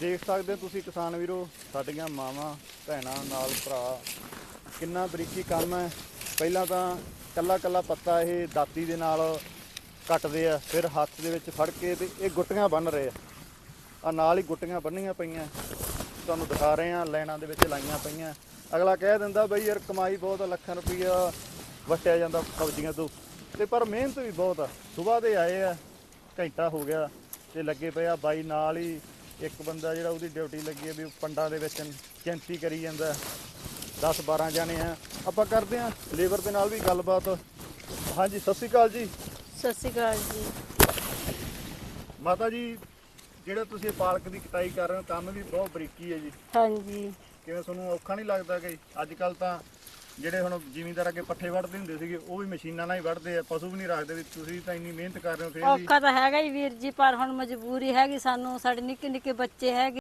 ਦੇਖ ਸਕਦੇ ਹੋ ਤੁਸੀਂ ਕਿਸਾਨ ਵੀਰੋ, ਸਾਡੀਆਂ ਮਾਵਾਂ, ਭੈਣਾਂ, ਨਾਲ ਭਰਾ। ਕਿੰਨਾ ਬਰੀਕੀ ਕੰਮ ਹੈ। ਪਹਿਲਾਂ ਤਾਂ ਕੱਲਾ ਕੱਲਾ ਪੱਤਾ ਇਹ ਦਾਤੀ ਦੇ ਨਾਲ ਕੱਟਦੇ ਆ, ਫਿਰ ਹੱਥ ਦੇ ਵਿੱਚ ਫੜ ਕੇ ਤੇ ਇਹ ਗੁੱਟੀਆਂ ਬੰਨ ਰਹੇ ਆ। ਆ ਨਾਲ ਹੀ ਗੁੱਟੀਆਂ ਬੰਨੀਆਂ ਪਈਆਂ। ਤੁਹਾਨੂੰ ਦਿਖਾ ਰਹੇ ਆ ਲਾਈਨਾਂ ਦੇ ਵਿੱਚ ਲਾਈਆਂ ਪਈਆਂ। ਅਗਲਾ ਕਹਿ ਦਿੰਦਾ, ਬਈ ਯਾਰ ਕਮਾਈ ਬਹੁਤ ਲੱਖਾਂ ਰੁਪਈਆ ਵਟਿਆ ਜਾਂਦਾ ਸਬਜ਼ੀਆਂ ਤੋਂ। ਤੇ ਪਰ ਮਿਹਨਤ ਵੀ ਬਹੁਤ ਆ। ਸਵੇਰ ਦੇ ਆਏ ਆ, ਘੰਟਾ ਹੋ ਗਿਆ ਤੇ ਲੱਗੇ ਪਏ ਆ। ਬਾਈ ਨਾਲ ਹੀ ਇੱਕ ਬੰਦਾ ਜਿਹੜਾ ਉਹਦੀ ਡਿਊਟੀ ਲੱਗੀ ਹੈ ਵੀ ਉਹ ਪੰਡਾਂ ਦੇ ਵਿੱਚ ਚੈਂਤੀ ਕਰੀ ਜਾਂਦਾ 10 12 ਜਾਣੇ ਆ। ਆਪਾਂ ਕਰਦੇ ਆ ਲੇਬਰ ਦੇ ਨਾਲ ਵੀ ਗੱਲਬਾਤ। ਹਾਂਜੀ ਸਤਿ ਸ਼੍ਰੀ ਅਕਾਲ ਜੀ। ਸਤਿ ਸ਼੍ਰੀ ਅਕਾਲ ਜੀ। ਮਾਤਾ ਜੀ ਜਿਹੜਾ ਤੁਸੀਂ ਪਾਲਕ ਦੀ ਕਟਾਈ ਕਰ ਰਹੇ ਹੋ ਕੰਮ ਵੀ ਬਹੁਤ ਬਰੀਕੀ ਹੈ ਜੀ। ਹਾਂਜੀ। ਕਿਵੇਂ ਤੁਹਾਨੂੰ ਔਖਾ ਨਹੀਂ ਲੱਗਦਾ ਕਿ ਅੱਜ ਕੱਲ ਤਾਂ ਜਿਹੜੇ ਹੁਣ ਜ਼ਿਮੀਂਦਾਰ ਅੱਗੇ ਪੱਠੇ ਵੱਢਦੇ ਹੁੰਦੇ ਸੀਗੇ, ਉਹ ਵੀ ਮਸ਼ੀਨਾਂ ਨਾਲ ਹੀ ਵੱਢਦੇ ਆ, ਪਸ਼ੂ ਵੀ ਨਹੀਂ ਰੱਖਦੇ ਵੀ ਤੁਸੀਂ ਤਾਂ ਇੰਨੀ ਮਿਹਨਤ ਕਰ ਰਹੇ ਹੋ, ਫਿਰ ਵੀ ਔਖਾ ਤਾਂ ਹੈਗਾ ਹੀ ਵੀਰ ਜੀ, ਪਰ ਹੁਣ ਮਜਬੂਰੀ ਹੈਗੀ ਸਾਨੂੰ, ਸਾਡੇ ਨਿੱਕੇ ਨਿੱਕੇ ਬੱਚੇ ਹੈਗੇ।